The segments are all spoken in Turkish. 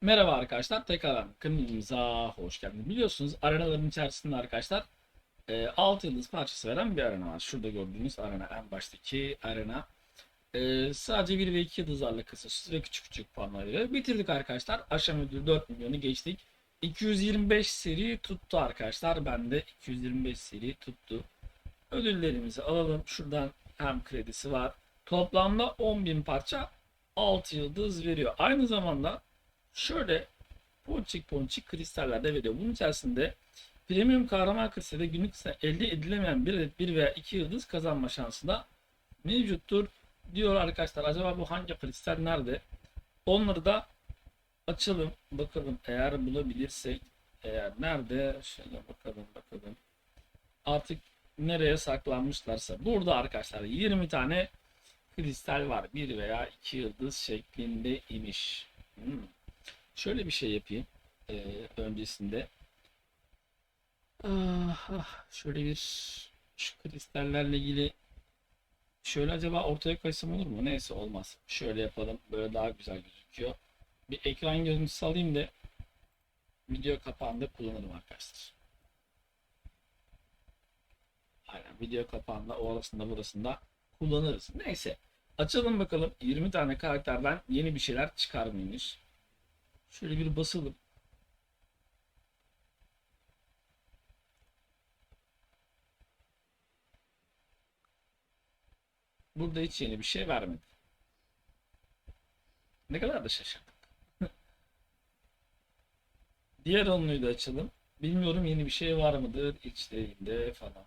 Merhaba arkadaşlar, tekrar kanalımıza hoş geldiniz. Biliyorsunuz arenaların içerisinde arkadaşlar 6 yıldız parçası veren bir arena var. Şurada gördüğünüz arena en baştaki arena. E, sadece 1 ve 2 yıldızlarla kısasız ve küçük küçük puanlar veriyor. Bitirdik arkadaşlar. Aşağı ödülü 4 milyonu geçtik. 225 seri tuttu arkadaşlar. Ben de 225 seri tuttu. Ödüllerimizi alalım. Şuradan hem kredisi var. Toplamda 10.000 parça 6 yıldız veriyor. Aynı zamanda şöyle ponçik ponçik kristaller de veriyor. Bunun içerisinde premium kahraman kristali günlük elde edilemeyen bir adet 1 veya 2 yıldız kazanma şansı da mevcuttur diyor arkadaşlar. Acaba bu hangi kristal nerede? Onları da açalım bakalım eğer bulabilirsek eğer nerede şöyle bakalım bakalım artık nereye saklanmışlarsa burada arkadaşlar 20 tane kristal var 1 veya 2 yıldız şeklinde imiş. Hmm. Şöyle bir şey yapayım ee, öncesinde. Ah, ah, şöyle bir şu kristallerle ilgili şöyle acaba ortaya koysam olur mu? Neyse olmaz. Şöyle yapalım. Böyle daha güzel gözüküyor. Bir ekran görüntüsü alayım da video kapağında kullanırım arkadaşlar. Aynen video kapağında orasında burasında kullanırız. Neyse. Açalım bakalım 20 tane karakterden yeni bir şeyler çıkar mıymış? Şöyle bir basalım. Burada hiç yeni bir şey vermedi. Ne kadar da şaşırdık. Diğer onluyu da açalım. Bilmiyorum yeni bir şey var mıdır içlerinde falan.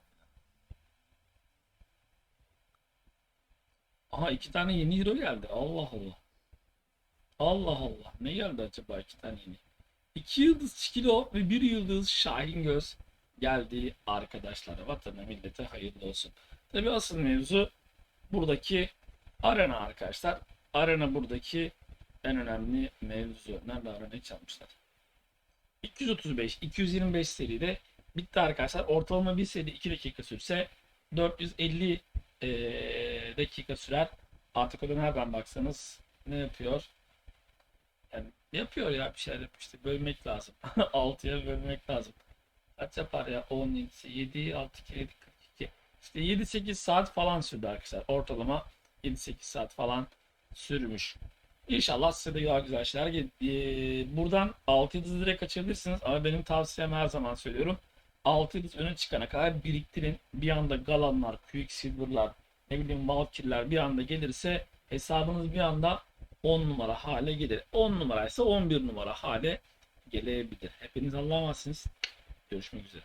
Aha iki tane yeni hero geldi. Allah Allah. Allah Allah. Ne geldi acaba iki tane yeni? İki yıldız Çikilo ve bir yıldız Şahin Göz geldi arkadaşlar. Vatana millete hayırlı olsun. Tabi asıl mevzu buradaki arena arkadaşlar. Arena buradaki en önemli mevzu. Nerede arenayı çalmışlar? 235, 225 seride bitti arkadaşlar. Ortalama bir seri 2 dakika sürse 450 eee, dakika sürer. Artık o da nereden baksanız ne yapıyor? Yapıyor ya bir şeyler yapıyor işte. Bölmek lazım. 6'ya bölmek lazım. Kaç yapar ya? 10, 7, 7, 6, 2, 7, 42. İşte 7-8 saat falan sürdü arkadaşlar. Ortalama 7-8 saat falan sürmüş. İnşallah size de daha güzel şeyler gelir. Ee, buradan 6 yıldız direkt açabilirsiniz ama benim tavsiyem her zaman söylüyorum. 6 yıldız öne çıkana kadar biriktirin. Bir anda Galanlar, Quicksilver'lar, ne bileyim Valkyrie'ler bir anda gelirse hesabınız bir anda 10 numara hale gelir. 10 numaraysa 11 numara hale gelebilir. Hepiniz Allah'a emanetsiniz. Görüşmek üzere.